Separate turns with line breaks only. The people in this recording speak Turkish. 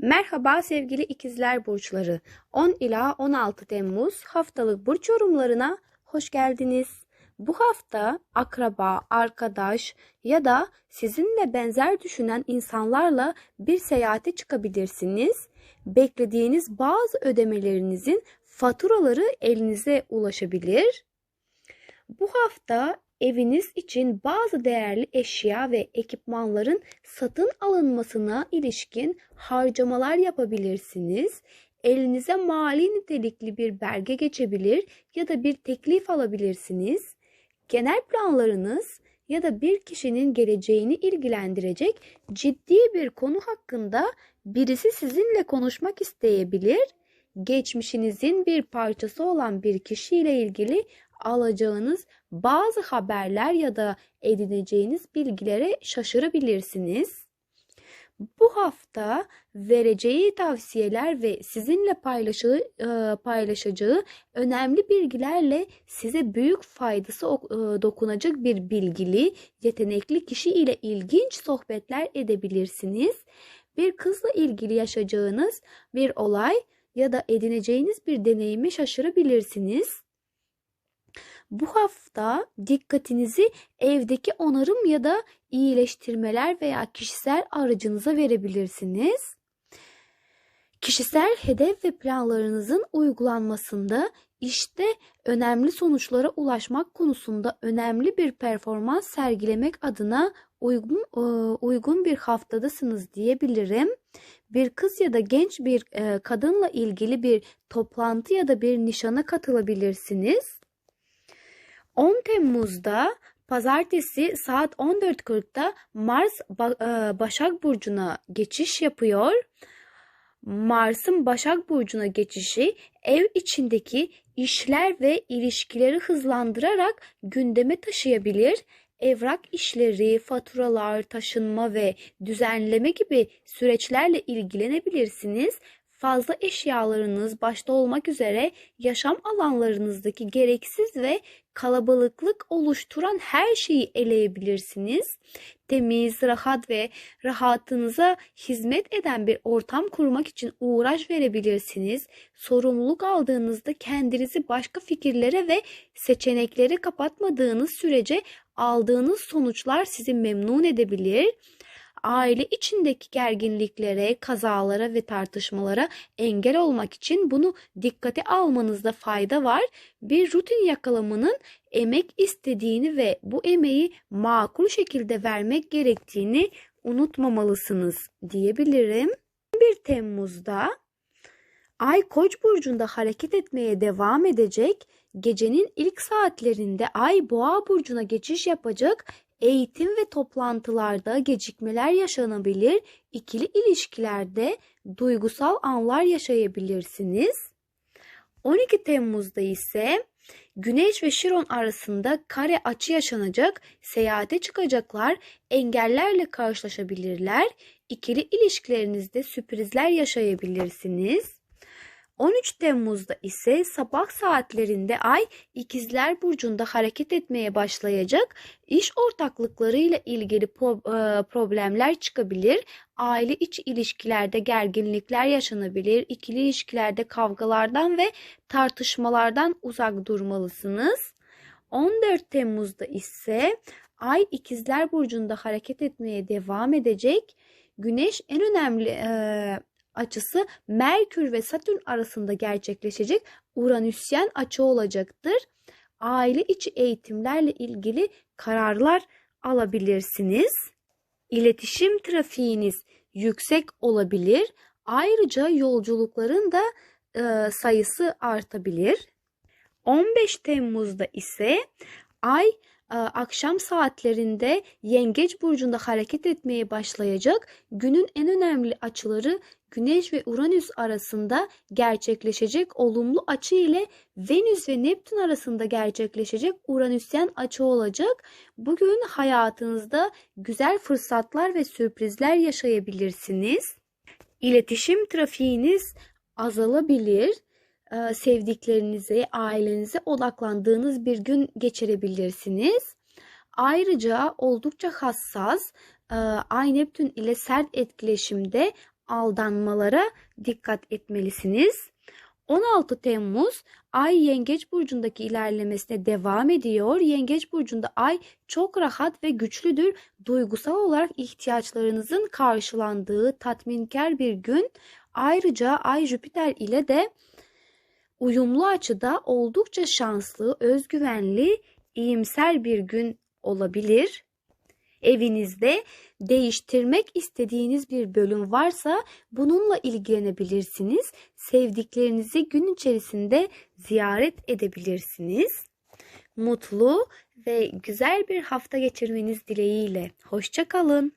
Merhaba sevgili ikizler burçları. 10 ila 16 Temmuz haftalık burç yorumlarına hoş geldiniz. Bu hafta akraba, arkadaş ya da sizinle benzer düşünen insanlarla bir seyahate çıkabilirsiniz. Beklediğiniz bazı ödemelerinizin faturaları elinize ulaşabilir. Bu hafta eviniz için bazı değerli eşya ve ekipmanların satın alınmasına ilişkin harcamalar yapabilirsiniz. Elinize mali nitelikli bir belge geçebilir ya da bir teklif alabilirsiniz. Genel planlarınız ya da bir kişinin geleceğini ilgilendirecek ciddi bir konu hakkında birisi sizinle konuşmak isteyebilir. Geçmişinizin bir parçası olan bir kişiyle ilgili alacağınız bazı haberler ya da edineceğiniz bilgilere şaşırabilirsiniz. Bu hafta vereceği tavsiyeler ve sizinle paylaşacağı, e, paylaşacağı önemli bilgilerle size büyük faydası e, dokunacak bir bilgili, yetenekli kişi ile ilginç sohbetler edebilirsiniz. Bir kızla ilgili yaşayacağınız bir olay ya da edineceğiniz bir deneyime şaşırabilirsiniz. Bu hafta dikkatinizi evdeki onarım ya da iyileştirmeler veya kişisel aracınıza verebilirsiniz. Kişisel hedef ve planlarınızın uygulanmasında işte önemli sonuçlara ulaşmak konusunda önemli bir performans sergilemek adına uygun e, uygun bir haftadasınız diyebilirim. Bir kız ya da genç bir e, kadınla ilgili bir toplantı ya da bir nişana katılabilirsiniz. 10 Temmuz'da pazartesi saat 14.40'da Mars e, Başak Burcu'na geçiş yapıyor. Mars'ın Başak Burcu'na geçişi ev içindeki işler ve ilişkileri hızlandırarak gündeme taşıyabilir. Evrak işleri, faturalar, taşınma ve düzenleme gibi süreçlerle ilgilenebilirsiniz fazla eşyalarınız başta olmak üzere yaşam alanlarınızdaki gereksiz ve kalabalıklık oluşturan her şeyi eleyebilirsiniz. Temiz, rahat ve rahatınıza hizmet eden bir ortam kurmak için uğraş verebilirsiniz. Sorumluluk aldığınızda kendinizi başka fikirlere ve seçeneklere kapatmadığınız sürece aldığınız sonuçlar sizi memnun edebilir aile içindeki gerginliklere, kazalara ve tartışmalara engel olmak için bunu dikkate almanızda fayda var. Bir rutin yakalamanın emek istediğini ve bu emeği makul şekilde vermek gerektiğini unutmamalısınız diyebilirim. 1 Temmuz'da Ay Koç burcunda hareket etmeye devam edecek. Gecenin ilk saatlerinde Ay Boğa burcuna geçiş yapacak eğitim ve toplantılarda gecikmeler yaşanabilir, ikili ilişkilerde duygusal anlar yaşayabilirsiniz. 12 Temmuz'da ise Güneş ve Şiron arasında kare açı yaşanacak, seyahate çıkacaklar, engellerle karşılaşabilirler, ikili ilişkilerinizde sürprizler yaşayabilirsiniz. 13 Temmuz'da ise sabah saatlerinde Ay İkizler Burcu'nda hareket etmeye başlayacak. İş ortaklıklarıyla ilgili e, problemler çıkabilir. Aile içi ilişkilerde gerginlikler yaşanabilir. İkili ilişkilerde kavgalardan ve tartışmalardan uzak durmalısınız. 14 Temmuz'da ise Ay İkizler Burcu'nda hareket etmeye devam edecek. Güneş en önemli e, açısı Merkür ve Satürn arasında gerçekleşecek Uranüsyen açı olacaktır. Aile içi eğitimlerle ilgili kararlar alabilirsiniz. İletişim trafiğiniz yüksek olabilir. Ayrıca yolculukların da e, sayısı artabilir. 15 Temmuz'da ise Ay akşam saatlerinde Yengeç burcunda hareket etmeye başlayacak. Günün en önemli açıları Güneş ve Uranüs arasında gerçekleşecek olumlu açı ile Venüs ve Neptün arasında gerçekleşecek Uranüsyen açı olacak. Bugün hayatınızda güzel fırsatlar ve sürprizler yaşayabilirsiniz. İletişim trafiğiniz azalabilir sevdiklerinize, ailenize odaklandığınız bir gün geçirebilirsiniz. Ayrıca oldukça hassas, e, Ay Neptün ile sert etkileşimde aldanmalara dikkat etmelisiniz. 16 Temmuz Ay Yengeç burcundaki ilerlemesine devam ediyor. Yengeç burcunda Ay çok rahat ve güçlüdür. Duygusal olarak ihtiyaçlarınızın karşılandığı tatminkar bir gün. Ayrıca Ay Jüpiter ile de uyumlu açıda oldukça şanslı, özgüvenli, iyimser bir gün olabilir. Evinizde değiştirmek istediğiniz bir bölüm varsa bununla ilgilenebilirsiniz. Sevdiklerinizi gün içerisinde ziyaret edebilirsiniz. Mutlu ve güzel bir hafta geçirmeniz dileğiyle. Hoşçakalın.